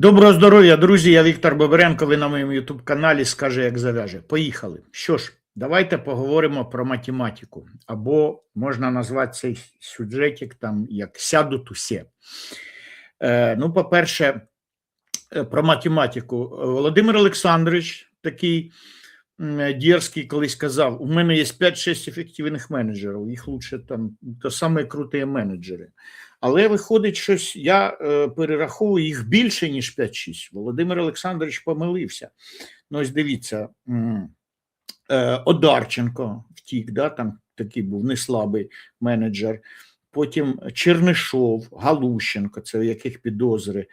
Доброго здоров'я, друзі. Я Віктор Бобренко. Ви на моєму ютуб каналі скаже, як зав'яже. Поїхали. Що ж, давайте поговоримо про математику. Або можна назвати цей сюжетик там як сядуть усі. Е, ну, по-перше, е, про математику. Володимир Олександрович такий дерзкий колись казав: у мене є 5-6 ефективних менеджерів, їх лучше там, то саме круті менеджери. Але виходить, щось я е, перераховую їх більше, ніж 5-6. Володимир Олександрович помилився. Ну, ось дивіться, е, Одарченко втік, да, там такий був неслабий менеджер. Потім Чернишов, Галущенко, це яких підозри,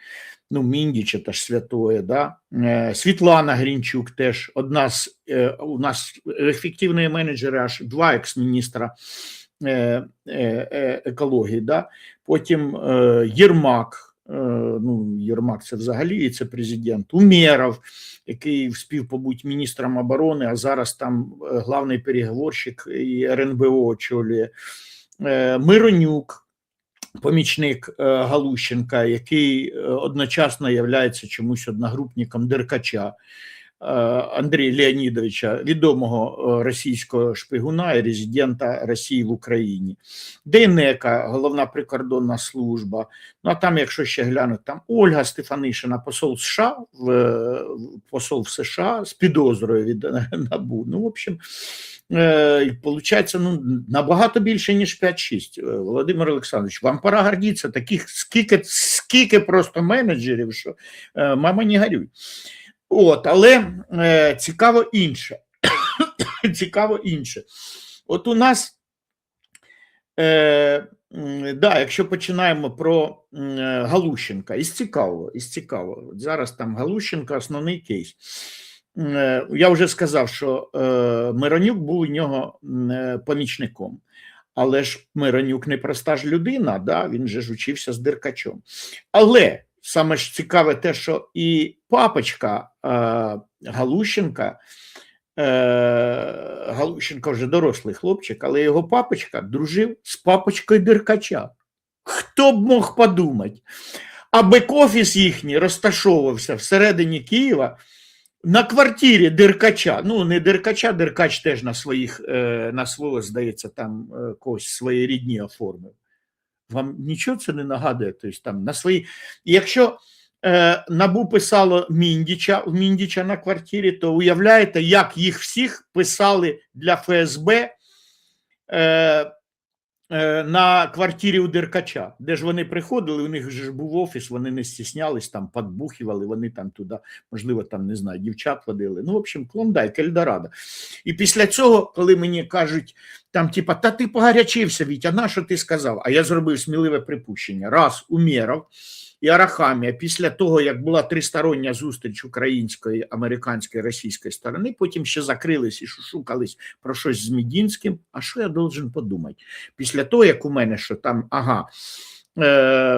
ну, Міндіча теж святоє, да? е, Світлана Грінчук теж одна з е, у нас ефективні менеджери, аж два екс-міністра екології. Да? Потім е, Єрмак, е, ну, Єрмак це взагалі це президент, Умєров, який вспів побути міністром оборони, а зараз там е, главний переговорщик і РНБО очолює. Е, Миронюк, помічник е, Галущенка, який е, одночасно є чомусь одногрупником Деркача. Е, Андрія Леонідовича, відомого е, російського шпигуна і резидента Росії в Україні, Дейнека, головна прикордонна служба. Ну а там, якщо ще глянути, там Ольга Стефанишина, посол США, в, е, посол в США з підозрою від НАБУ. Ну, в общем, получається ну, набагато більше, ніж 5-6. Е, Володимир Олександрович, вам пора гордитися, таких скільки, скільки просто менеджерів, що мама не горюй. От, але е, цікаво інше. цікаво інше. От у нас, е, да, якщо починаємо про е, Галущенка, із цікавого, із цікавого. От зараз там Галущенка основний кейс. Е, Я вже сказав, що е, Миронюк був у нього е, помічником. Але ж Миронюк не проста ж людина, да? він же ж учився з Деркачом. Але саме ж цікаве те, що і папочка е, Галущенка, е, Галущенко вже дорослий хлопчик, але його папочка дружив з папочкою Деркача. Хто б мог подумати? А бек-офіс їхній розташовувався всередині Києва на квартирі Деркача. Ну, не Деркача, Деркач теж на своїх, е, на свого, здається, там е, когось свої рідні оформив. Вам нічого це не нагадує? Тобто, там, на свої... Якщо е, Набу писало Міндіча, в Міндіча на квартирі, то уявляєте, як їх всіх писали для ФСБ е, на квартирі у Деркача, де ж вони приходили, у них ж був офіс, вони не стіснялись, там подбухівали, вони там туди, можливо, там, не знаю, дівчат водили. Ну, в общем, Клондайк, Ельдорадо. І після цього, коли мені кажуть, там, типа, та ти погарячився, Вітя, на що ти сказав? А я зробив сміливе припущення. Раз, Умєров і Арахамія, після того, як була тристороння зустріч української, американської, російської сторони, потім ще закрились і шукались про щось з Мідінським. А що я должен подумати? Після того, як у мене, що там, ага, е,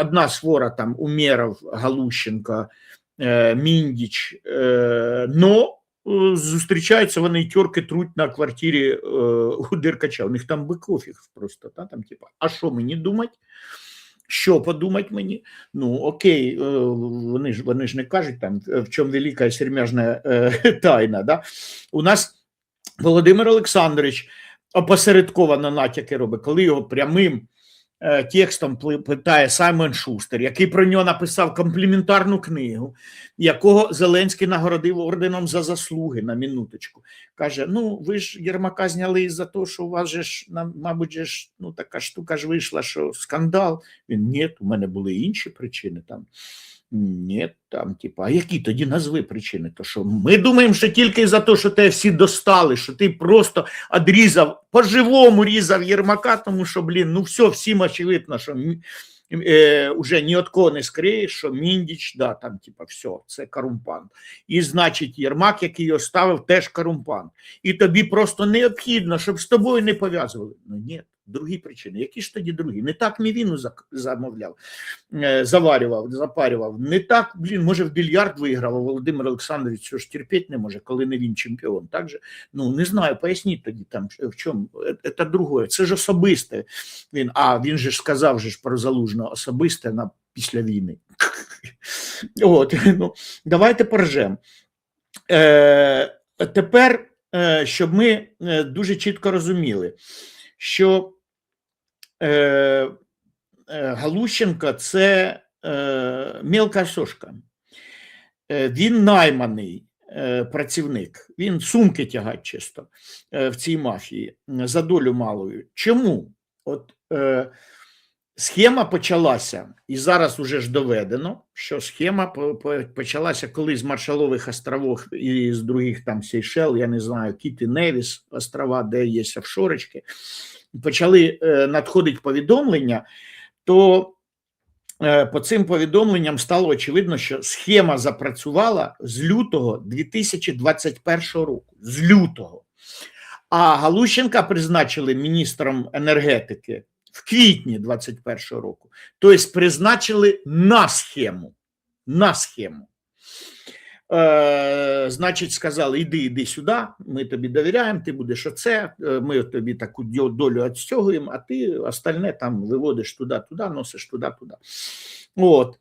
одна свора там Умєров, Галущенко, е, Міндіч, е, но зустрічаються вони тьорки труть на квартирі у Деркача. У них там бекофіг просто. Та, там, типа, а що мені думати? Що подумать мені? Ну окей, е, вони ж вони ж не кажуть там в чому велика сермяжна е, тайна. Да? У нас Володимир Олександрович опосередковано натяки робить, коли його прямим е, текстом питає Саймон Шустер, який про нього написав компліментарну книгу, якого Зеленський нагородив орденом за заслуги на минуточку. Каже: Ну, ви ж Єрмака зняли за те, що у вас же ж, мабуть, же ж, ну, така штука ж вийшла, що скандал. Він ні, у мене були інші причини там. Ні, там, типа, а які тоді назви причини? То що ми думаємо, що тільки за те, що тебе всі достали, що ти просто одрізав, по-живому різав Єрмака, тому що, блін, ну все, всім очевидно, що е, уже ні від кого не скриєш, що Міндіч, да, там, типа, все, це корумпант. І значить, Єрмак, який його ставив, теж корумпант. І тобі просто необхідно, щоб з тобою не пов'язували. Ну ні, другі причини. Які ж тоді другі? Не так мівіну зак- замовляв, е, заварював, запарював. Не так, блін, може, в більярд виграв, а Володимир Олександрович цього ж терпіти не може, коли не він чемпіон. Так же? Ну, не знаю, поясніть тоді там, в чому. Е, Це другое, це ж особисте. Він, а він же ж сказав же ж про залужно особисте на, після війни. От, ну, давайте поржем. Е, тепер, е, щоб ми дуже чітко розуміли, що е, е, Галущенко це е, мілка сошка. Е, він найманий е, працівник, він сумки тягать чисто в цій мафії за долю малою. Чому? От е, схема почалася, і зараз уже ж доведено, що схема по- по- почалася коли з Маршалових островів і з других там Сейшел, я не знаю, Кіт і Невіс острова, де є офшорочки, почали е, надходити повідомлення, то е, по цим повідомленням стало очевидно, що схема запрацювала з лютого 2021 року. З лютого. А Галущенка призначили міністром енергетики в квітні 2021 року. Тобто призначили на схему. На схему. Е, значить, сказали: іди, іди сюди, ми тобі довіряємо, ти будеш оце, е, ми тобі таку долю відстягуємо, а ти остальне там виводиш туди, туди, носиш туди, туди. От.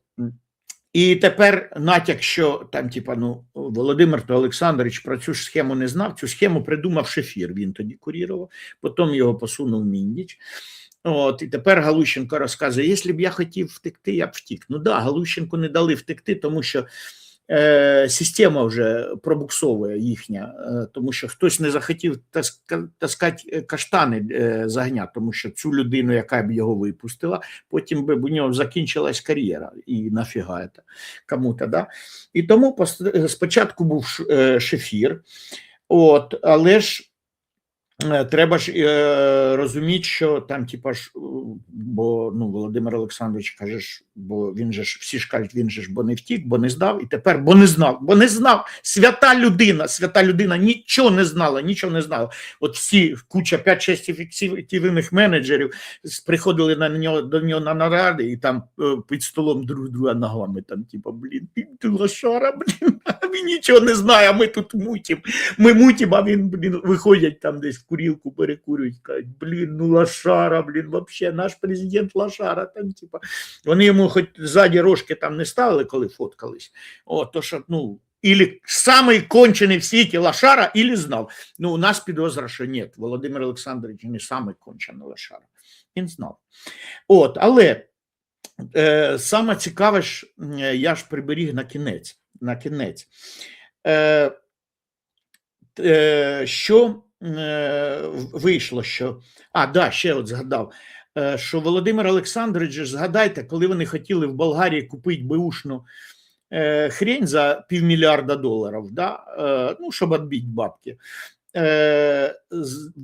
І тепер натяк, що там, типа, ну, Володимир Олександрович про цю ж схему не знав. Цю схему придумав Шефір, він тоді курірував, потім його посунув Міндіч. От, і тепер Галущенко розказує: якщо б я хотів втекти, я б втік. Ну да, Галущенку не дали втекти, тому що е, система вже пробуксовує їхня, е, тому що хтось не захотів таска, таскати каштани е, з тому що цю людину, яка б його випустила, потім би у нього закінчилась кар'єра. І нафіга це кому-то, да? І тому спочатку був е, шефір, от, але ж е, треба ж е, розуміти, що там, типа ж, е, бо ну, Володимир Олександрович каже, бо він же ж всі ж він же ж бо не втік, бо не здав, і тепер бо не знав, бо не знав. Свята людина, свята людина нічого не знала, нічого не знала. От всі куча 5-6 ефективних менеджерів приходили на нього до нього на наради, і там е, під столом друг друга ногами там, типа, блін, ти лошара, блін, а він нічого не знає, а ми тут мутім. Ми мутім, а він, блін, виходять там десь курілку, перекурюють, кажуть, блін, ну лошара, блін, вообще, наш президент лошара, там, типа. Вони йому хоч ззаді рожки там не ставили, коли фоткались. О, то що, ну, Ілі самий кончений в світі лошара, ілі знав. Ну, у нас підозра, що ні, Володимир Олександрович не самий кончений лошара. Він знав. От, але е, саме цікаве ж, я ж приберіг на кінець. На кінець. Е, е, що вийшло, що. А, да, ще от згадав, е, що Володимир Олександрович, згадайте, коли вони хотіли в Болгарії купити беушну е, хрень за півмільярда доларів, да, е, ну, щоб відбити бабки. Е,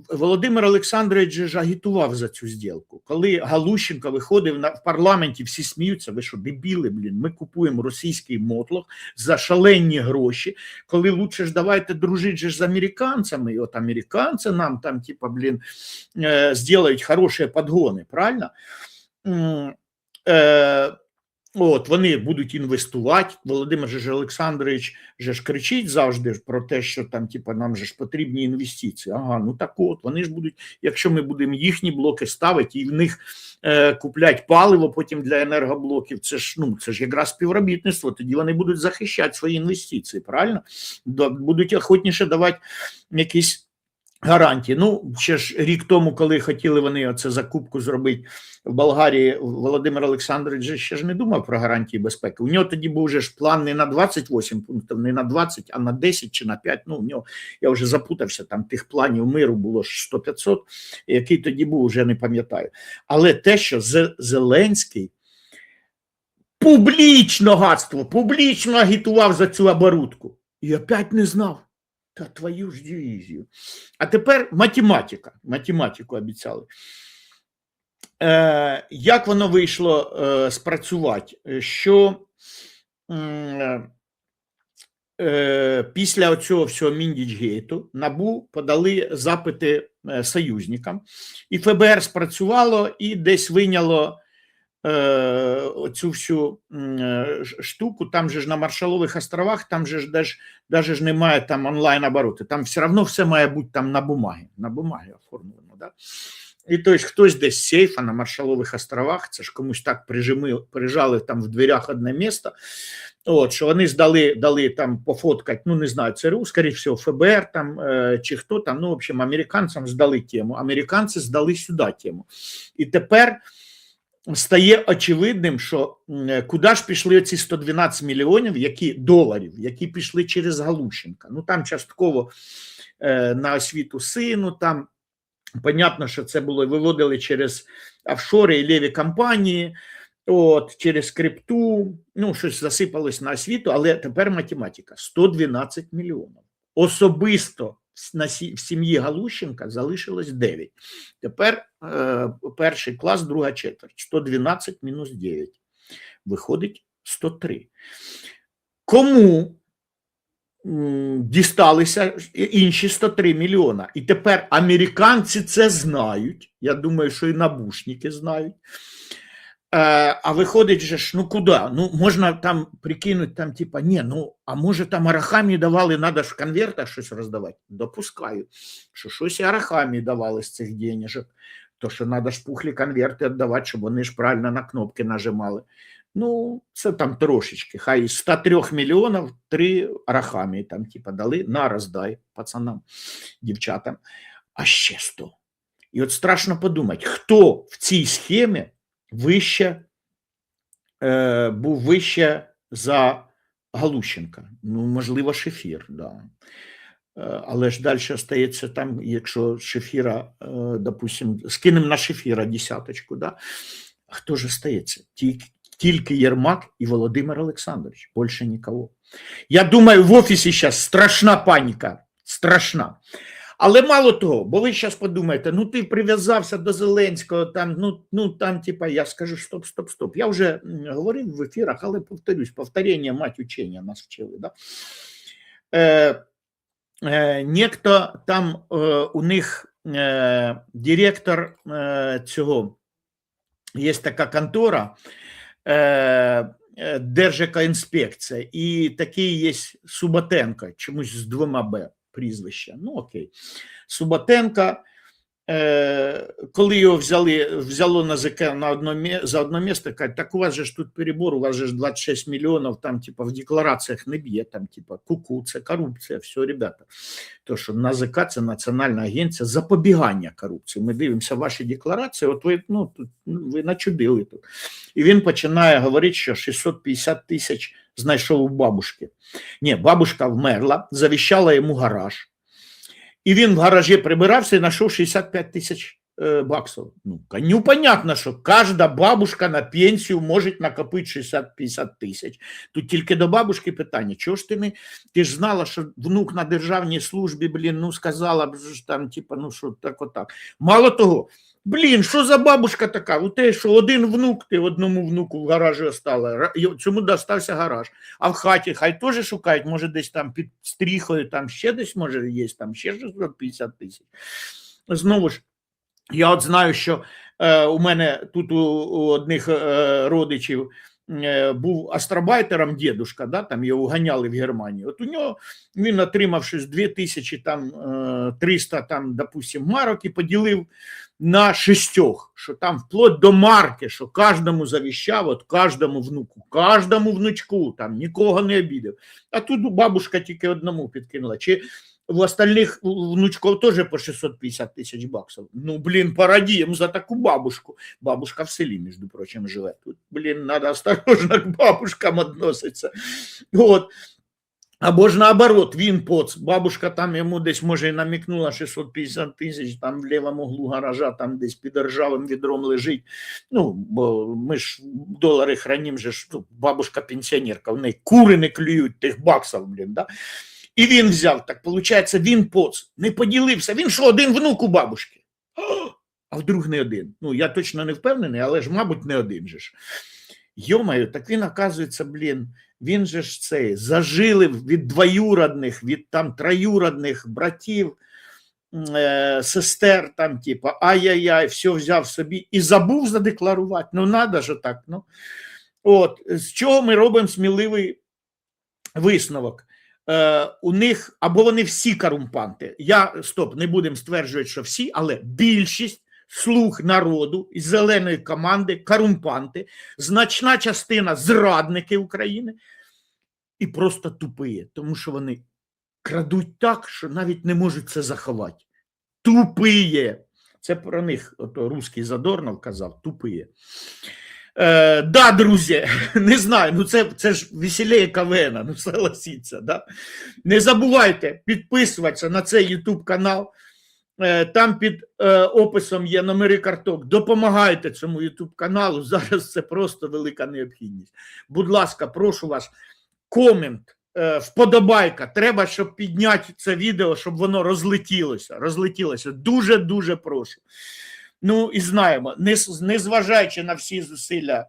Володимир Олександрович ж агітував за цю зділку. Коли Галущенко виходив на в парламенті, всі сміються. Ви що, дебіли, блін? Ми купуємо російський мотлох за шалені гроші. Коли лучше ж давайте дружити ж з американцями, і от американці нам там, типа, блін, е, хороші подгони, правильно? Е, От вони будуть інвестувати. Володимир же Олександрович же ж кричить завжди про те, що там, типу, нам же ж потрібні інвестиції. Ага, ну так от вони ж будуть, якщо ми будемо їхні блоки ставити і в них е, куплять паливо потім для енергоблоків. Це ж ну це ж якраз співробітництво. Тоді вони будуть захищати свої інвестиції. Правильно будуть охотніше давати якісь. Гарантії. Ну, ще ж рік тому, коли хотіли вони оце закупку зробити в Болгарії, Володимир Олександрович ще ж не думав про гарантії безпеки. У нього тоді був вже ж план не на 28 пунктів, не на 20, а на 10 чи на 5. Ну, у нього я вже запутався. Там тих планів миру було ж 100-500, який тоді був, вже не пам'ятаю. Але те, що Зеленський публічно гадство, публічно агітував за цю оборудку, і опять не знав. Та твою ж дивізію. А тепер математика. Математику обіцяли. Е, як воно вийшло е, спрацювати? Е, Що м, е, після цього всього Міндічгейту НАБУ подали запити е, союзникам, і ФБР спрацювало і десь вийняло е, цю всю е, штуку. Там же ж на Маршалових островах, там же ж даже, даже ж немає там онлайн обороти. Там все одно все має бути там на бумагі. На бумагі оформлено. Да? І тобто хтось десь з сейфа на Маршалових островах, це ж комусь так прижими, прижали там в дверях одне місто, От, що вони здали, дали там пофоткати, ну не знаю, ЦРУ, скоріше всього, ФБР там е, чи хто там. Ну, в общем, американцям здали тему. Американці здали сюди тему. І тепер стає очевидним, що куди ж пішли ці 112 мільйонів які доларів, які пішли через Галущенка. Ну там частково е, на освіту сину, там понятно, що це було виводили через офшори і ліві компанії. От, через крипту, ну, щось засипалось на освіту, але тепер математика: 112 мільйонів. Особисто в сім'ї Галущенка залишилось 9. Тепер е, перший клас, друга четверть. 112 мінус 9. Виходить 103. Кому дісталися інші 103 мільйона? І тепер американці це знають. Я думаю, що і набушники знають. Е, а виходить же ж, ну куди? Ну, можна там прикинути, там, типа, ні, ну, а може там Арахамі давали, треба ж в конвертах щось роздавати. Допускаю, що щось і Арахамі давали з цих денежок, то що треба ж пухлі конверти віддавати, щоб вони ж правильно на кнопки нажимали. Ну, це там трошечки. Хай із 103 мільйонів три Арахамі там, типа, дали на роздай пацанам, дівчатам, а ще 100. І от страшно подумати, хто в цій схемі вище, е, був вище за Галущенка. Ну, можливо, Шефір, да. Е, Але ж далі стається там, якщо Шефіра, е, допустим, скинемо на Шефіра десяточку, да? хто ж стається? Тільки Єрмак і Володимир Олександрович, більше нікого. Я думаю, в офісі зараз страшна паніка, страшна. Але мало того, бо ви зараз подумаєте, ну ти прив'язався до Зеленського, там, ну, ну там, типа, я скажу, стоп, стоп, стоп. Я вже говорив в ефірах, але повторюсь, повторення мать учення нас вчили. Да? Е, е, Некто там е, у них е, директор е, цього, є така контора, е, е, Держекоінспекція, і такий є Суботенко, чомусь з двома Б прізвища. Ну, окей. Суботенка, е, коли його взяли, взяло на ЗК на одно, за одно місце, кажуть, так у вас же ж тут перебор, у вас же ж 26 мільйонів, там, типа, в деклараціях не б'є, там, типа, куку, це корупція, все, ребята. То, що НАЗК – це Національна агенція запобігання корупції. Ми дивимося ваші декларації, от ви, ну, тут, ну, ви начудили тут. І він починає говорити, що 650 тисяч знайшов у бабушки. Ні, бабушка вмерла, завіщала йому гараж. І він в гаражі прибирався і знайшов 65 тисяч е, баксів. Ну, ну, понятно, що кожна бабушка на пенсію може накопити 60-50 тисяч. Тут тільки до бабушки питання: чого ж ти не. Ти ж знала, що внук на державній службі, блін, ну сказала б там, типа, ну що так, отак. Мало того, Блін, що за бабушка така? У те, що один внук, ти одному внуку в гаражі остала, цьому достався гараж. А в хаті хай теж шукають, може, десь там під стріхою, там ще десь може є, там ще 650 тисяч. Знову ж, я от знаю, що е, у мене тут у, у одних е, родичів е, був астробайтером дідушка, да, там його ганяли в Германію. От у нього він отримав щось 2000, там, е, там, допустим, марок і поділив на шістьох, що там вплоть до марки, що кожному завіщав, от кожному внуку, кожному внучку, там нікого не обідав. А тут бабушка тільки одному підкинула. Чи в остальних внучков теж по 650 тисяч баксів. Ну, блін, порадіємо за таку бабушку. Бабушка в селі, між прочим, живе. Тут, блін, треба осторожно к бабушкам відноситися. От. Або ж наоборот, він поц, бабушка там йому десь може і намікнула 650 тисяч, там в лівому углу гаража, там десь під ржавим відром лежить. Ну, бо ми ж долари хранім же ж, ну, бабушка пенсіонерка, в неї кури не клюють тих баксів, блін, да? І він взяв, так виходить, він поц, не поділився, він що, один внук у бабушки? А вдруг не один. Ну, я точно не впевнений, але ж, мабуть, не один же ж. Йомаю, так він, оказується, блін, він же ж цей зажилив від двоюродних, від там троюродних братів, е, сестер, там, типа, ай-яй-яй, все взяв собі і забув задекларувати. Ну, надо же так. Ну. От, з чого ми робимо сміливий висновок? Е, у них або вони всі корумпанти. Я стоп, не будемо стверджувати, що всі, але більшість слуг народу із зеленої команди корумпанти, значна частина зрадники України. і просто тупиє, тому що вони крадуть так, що навіть не можуть це заховати. Тупиє. Це про них ото русський Задорнов казав, тупиє. Е, да, друзі, не знаю, ну це, це ж веселіє КВН, ну согласіться, да? Не забувайте підписуватися на цей YouTube канал. Е, Там під е, описом є номери карток. Допомагайте цьому YouTube каналу. Зараз це просто велика необхідність. Будь ласка, прошу вас, комент, е, вподобайка. Треба, щоб підняти це відео, щоб воно розлетілося. Розлетілося. Дуже дуже прошу. Ну і знаємо, незважаючи на всі зусилля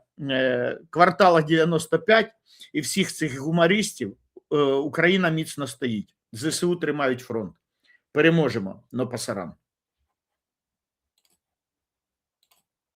квартала 95 і всіх цих гумористів, Україна міцно стоїть. ЗСУ тримають фронт. Переможемо, но пасарам.